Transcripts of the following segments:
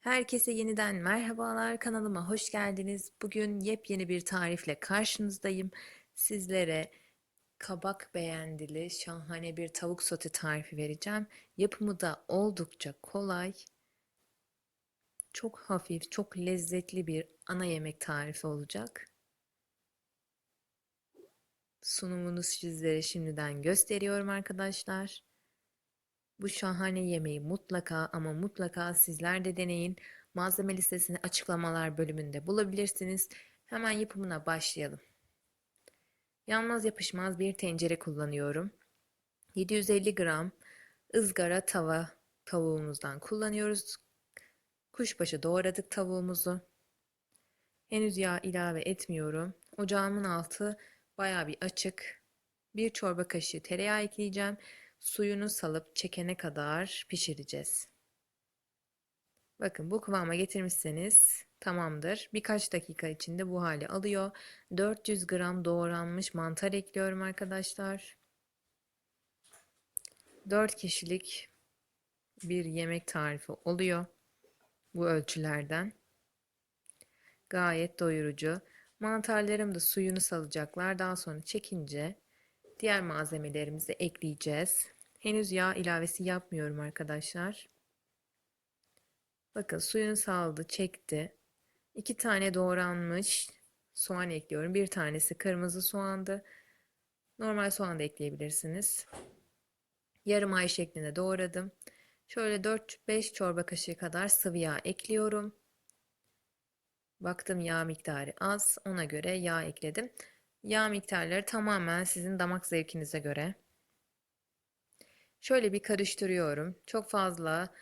Herkese yeniden merhabalar kanalıma hoş geldiniz. Bugün yepyeni bir tarifle karşınızdayım. Sizlere kabak beğendili şahane bir tavuk sote tarifi vereceğim. Yapımı da oldukça kolay. Çok hafif, çok lezzetli bir ana yemek tarifi olacak. Sunumunu sizlere şimdiden gösteriyorum arkadaşlar. Bu şahane yemeği mutlaka ama mutlaka sizler de deneyin. Malzeme listesini açıklamalar bölümünde bulabilirsiniz. Hemen yapımına başlayalım. Yanmaz yapışmaz bir tencere kullanıyorum. 750 gram ızgara tava tavuğumuzdan kullanıyoruz. Kuşbaşı doğradık tavuğumuzu. Henüz yağ ilave etmiyorum. Ocağımın altı baya bir açık. Bir çorba kaşığı tereyağı ekleyeceğim. Suyunu salıp çekene kadar pişireceğiz. Bakın bu kıvama getirmişseniz tamamdır. Birkaç dakika içinde bu hali alıyor. 400 gram doğranmış mantar ekliyorum arkadaşlar. 4 kişilik bir yemek tarifi oluyor bu ölçülerden. Gayet doyurucu. Mantarlarım da suyunu salacaklar. Daha sonra çekince diğer malzemelerimizi ekleyeceğiz. Henüz yağ ilavesi yapmıyorum arkadaşlar. Bakın suyunu saldı, çekti. İki tane doğranmış soğan ekliyorum. Bir tanesi kırmızı soğandı. Normal soğan da ekleyebilirsiniz. Yarım ay şeklinde doğradım. Şöyle 4-5 çorba kaşığı kadar sıvı yağ ekliyorum. Baktım yağ miktarı az. Ona göre yağ ekledim. Yağ miktarları tamamen sizin damak zevkinize göre. Şöyle bir karıştırıyorum. Çok fazla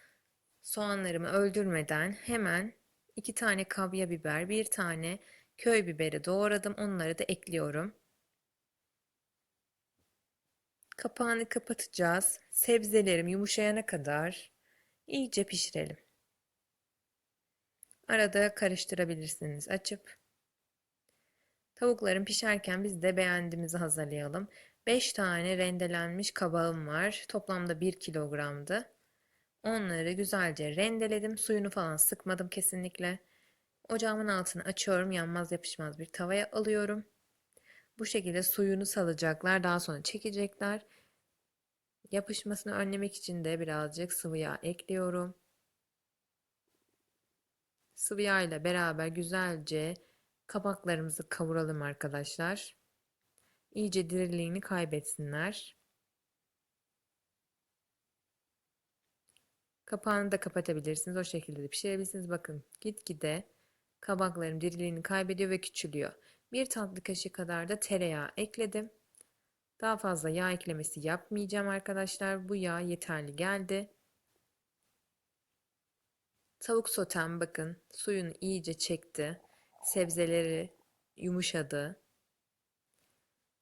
soğanlarımı öldürmeden hemen iki tane kabya biber, bir tane köy biberi doğradım. Onları da ekliyorum. Kapağını kapatacağız. Sebzelerim yumuşayana kadar iyice pişirelim. Arada karıştırabilirsiniz açıp. Tavukların pişerken biz de beğendiğimizi hazırlayalım. 5 tane rendelenmiş kabağım var. Toplamda 1 kilogramdı. Onları güzelce rendeledim. Suyunu falan sıkmadım kesinlikle. Ocağımın altını açıyorum. Yanmaz yapışmaz bir tavaya alıyorum. Bu şekilde suyunu salacaklar. Daha sonra çekecekler. Yapışmasını önlemek için de birazcık sıvı yağ ekliyorum. Sıvı yağ ile beraber güzelce kabaklarımızı kavuralım arkadaşlar. İyice diriliğini kaybetsinler. Kapağını da kapatabilirsiniz. O şekilde de pişirebilirsiniz. Bakın gitgide kabaklarım diriliğini kaybediyor ve küçülüyor. Bir tatlı kaşığı kadar da tereyağı ekledim. Daha fazla yağ eklemesi yapmayacağım arkadaşlar. Bu yağ yeterli geldi. Tavuk sotem bakın suyunu iyice çekti. Sebzeleri yumuşadı.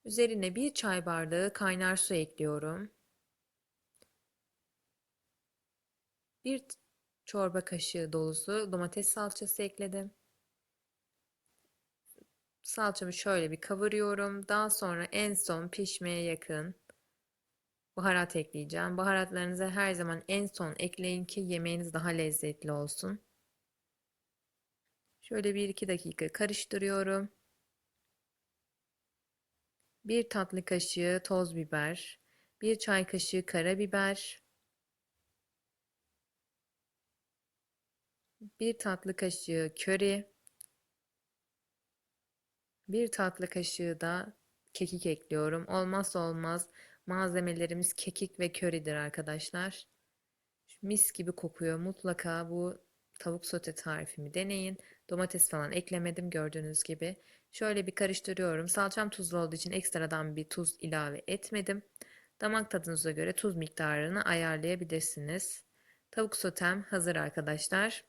Üzerine bir çay bardağı kaynar su ekliyorum. Bir çorba kaşığı dolusu domates salçası ekledim. Salçamı şöyle bir kavuruyorum. Daha sonra en son pişmeye yakın baharat ekleyeceğim. Baharatlarınızı her zaman en son ekleyin ki yemeğiniz daha lezzetli olsun. Şöyle bir iki dakika karıştırıyorum. Bir tatlı kaşığı toz biber, bir çay kaşığı karabiber, bir tatlı kaşığı köri, bir tatlı kaşığı da kekik ekliyorum. Olmazsa olmaz malzemelerimiz kekik ve köridir arkadaşlar. Mis gibi kokuyor. Mutlaka bu tavuk sote tarifimi deneyin. Domates falan eklemedim gördüğünüz gibi. Şöyle bir karıştırıyorum. Salçam tuzlu olduğu için ekstradan bir tuz ilave etmedim. Damak tadınıza göre tuz miktarını ayarlayabilirsiniz. Tavuk sotem hazır arkadaşlar.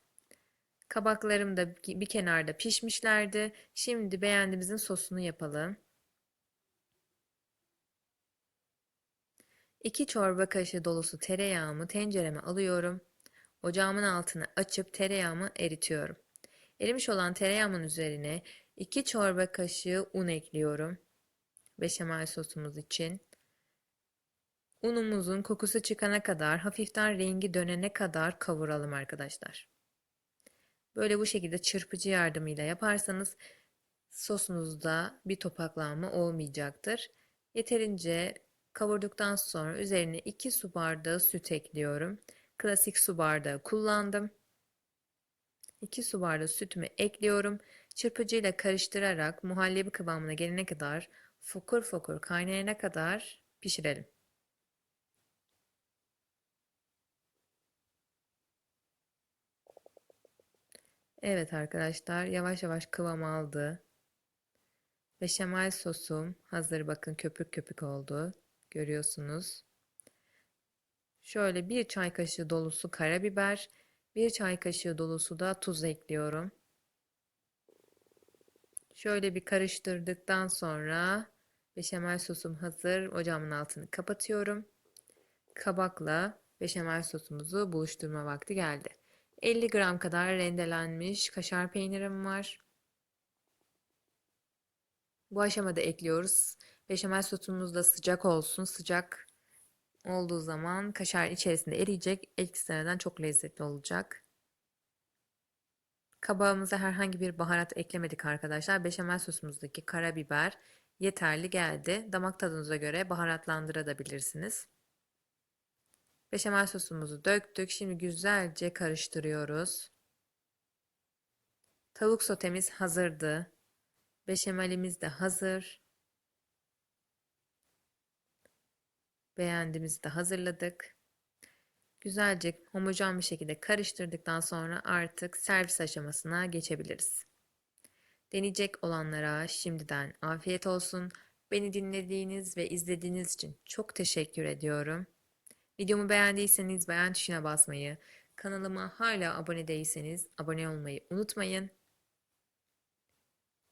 Kabaklarım da bir kenarda pişmişlerdi. Şimdi beğendiğimizin sosunu yapalım. 2 çorba kaşığı dolusu tereyağımı tencereme alıyorum. Ocağımın altını açıp tereyağımı eritiyorum. Erimiş olan tereyağımın üzerine 2 çorba kaşığı un ekliyorum. Beşamel sosumuz için. Unumuzun kokusu çıkana kadar, hafiften rengi dönene kadar kavuralım arkadaşlar. Böyle bu şekilde çırpıcı yardımıyla yaparsanız sosunuzda bir topaklanma olmayacaktır. Yeterince kavurduktan sonra üzerine 2 su bardağı süt ekliyorum. Klasik su bardağı kullandım. 2 su bardağı sütümü ekliyorum. Çırpıcıyla karıştırarak muhallebi kıvamına gelene kadar fokur fokur kaynayana kadar pişirelim. Evet arkadaşlar yavaş yavaş kıvam aldı. Beşamel sosum hazır bakın köpük köpük oldu. Görüyorsunuz. Şöyle bir çay kaşığı dolusu karabiber, bir çay kaşığı dolusu da tuz ekliyorum. Şöyle bir karıştırdıktan sonra beşamel sosum hazır. Ocağımın altını kapatıyorum. Kabakla beşamel sosumuzu buluşturma vakti geldi. 50 gram kadar rendelenmiş kaşar peynirim var. Bu aşamada ekliyoruz. Beşamel sosumuz da sıcak olsun. Sıcak olduğu zaman kaşar içerisinde eriyecek. Ekstradan çok lezzetli olacak. Kabağımıza herhangi bir baharat eklemedik arkadaşlar. Beşamel sosumuzdaki karabiber yeterli geldi. Damak tadınıza göre baharatlandırabilirsiniz. Beşamel sosumuzu döktük. Şimdi güzelce karıştırıyoruz. Tavuk sotemiz hazırdı. Beşamelimiz de hazır. Beğendiğimizi de hazırladık. Güzelce homojen bir şekilde karıştırdıktan sonra artık servis aşamasına geçebiliriz. Deneyecek olanlara şimdiden afiyet olsun. Beni dinlediğiniz ve izlediğiniz için çok teşekkür ediyorum. Videomu beğendiyseniz beğen tuşuna basmayı, kanalıma hala abone değilseniz abone olmayı unutmayın.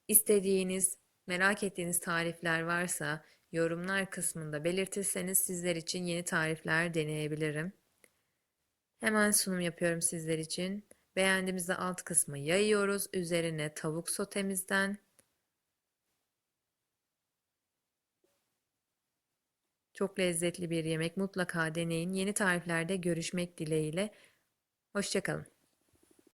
İstediğiniz, merak ettiğiniz tarifler varsa yorumlar kısmında belirtirseniz sizler için yeni tarifler deneyebilirim. Hemen sunum yapıyorum sizler için. Beğendiğimizde alt kısmı yayıyoruz. Üzerine tavuk sotemizden Çok lezzetli bir yemek. Mutlaka deneyin. Yeni tariflerde görüşmek dileğiyle. Hoşçakalın.